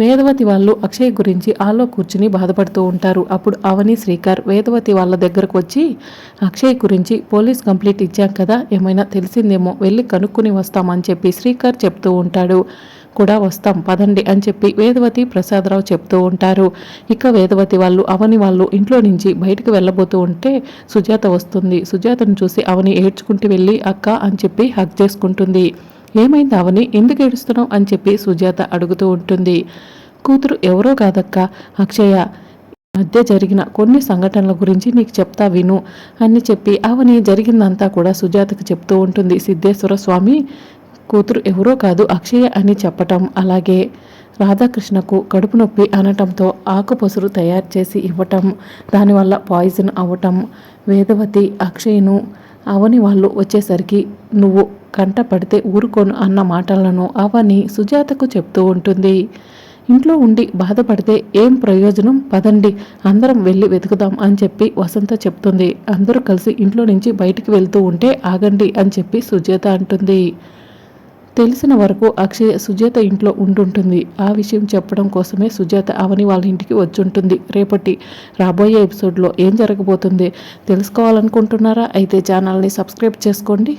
వేదవతి వాళ్ళు అక్షయ్ గురించి ఆలో కూర్చుని బాధపడుతూ ఉంటారు. అప్పుడు అవని శ్రీకర్ వేదవతి వాళ్ళ దగ్గరకు వచ్చి అక్షయ్ గురించి పోలీస్ కంప్లీట్ ఇచ్చాం కదా ఏమైనా తెలిసిందేమో వెళ్ళి కనుక్కుని వస్తామని చెప్పి శ్రీకర్ చెప్తూ ఉంటాడు. కూడా వస్తాం పదండి అని చెప్పి వేదవతి ప్రసాదరావు చెప్తూ ఉంటారు. ఇక వేదవతి వాళ్ళు అవని వాళ్ళు ఇంట్లో నుంచి బయటకు వెళ్ళబోతూ ఉంటే సుజాత వస్తుంది. సుజాతను చూసి అవని ఏడ్చుకుంటూ వెళ్ళి అక్క అని చెప్పి హక్ చేసుకుంటుంది. ఏమైంది అవని? ఎందుకు ఏడుస్తున్నావు? అని చెప్పి సుజాత అడుగుతూ ఉంటుంది. కూతురు ఎవరో కాదక్క. అక్షయ మధ్య జరిగిన కొన్ని సంఘటనల గురించి నీకు చెప్తా విను అని చెప్పి అవని జరిగిందంతా కూడా సుజాతకు చెప్తూ ఉంటుంది. సిద్ధేశ్వర స్వామి కూతురు ఎవరో కాదు అక్షయ అని చెప్పటం. అలాగే రాధాకృష్ణకు కడుపు నొప్పి అనటంతో ఆకుపసురు తయారు చేసి ఇవ్వటం. దానివల్ల పాయిజన్ అవ్వటం వేదవతి అక్షయ్ను అవని వాళ్ళు వచ్చేసరికి నువ్వు కంట పడితే ఊరుకోను అన్న మాటలను అవని సుజాతకు చెప్తూ ఉంటుంది. ఇంట్లో ఉండి బాధపడితే ఏం ప్రయోజనం? పదండి అందరం వెళ్ళి వెతుకుదాం అని చెప్పి వసంత చెప్తుంది. అందరూ కలిసి ఇంట్లో నుంచి బయటికి వెళ్తూ ఉంటే ఆగండి అని చెప్పి సుజాత అంటుంది. తెలిసిన వరకు అక్షయ్ సుజాత ఇంట్లో ఉంటుంటుంది ఆ విషయం చెప్పడం కోసమే సుజాత అవని వాళ్ళ ఇంటికి వచ్చుంటుంది. రేపటి రాబోయే ఎపిసోడ్లో ఏం జరగబోతుంది తెలుసుకోవాలనుకుంటున్నారా? అయితే ఛానల్ని సబ్స్క్రైబ్ చేసుకోండి.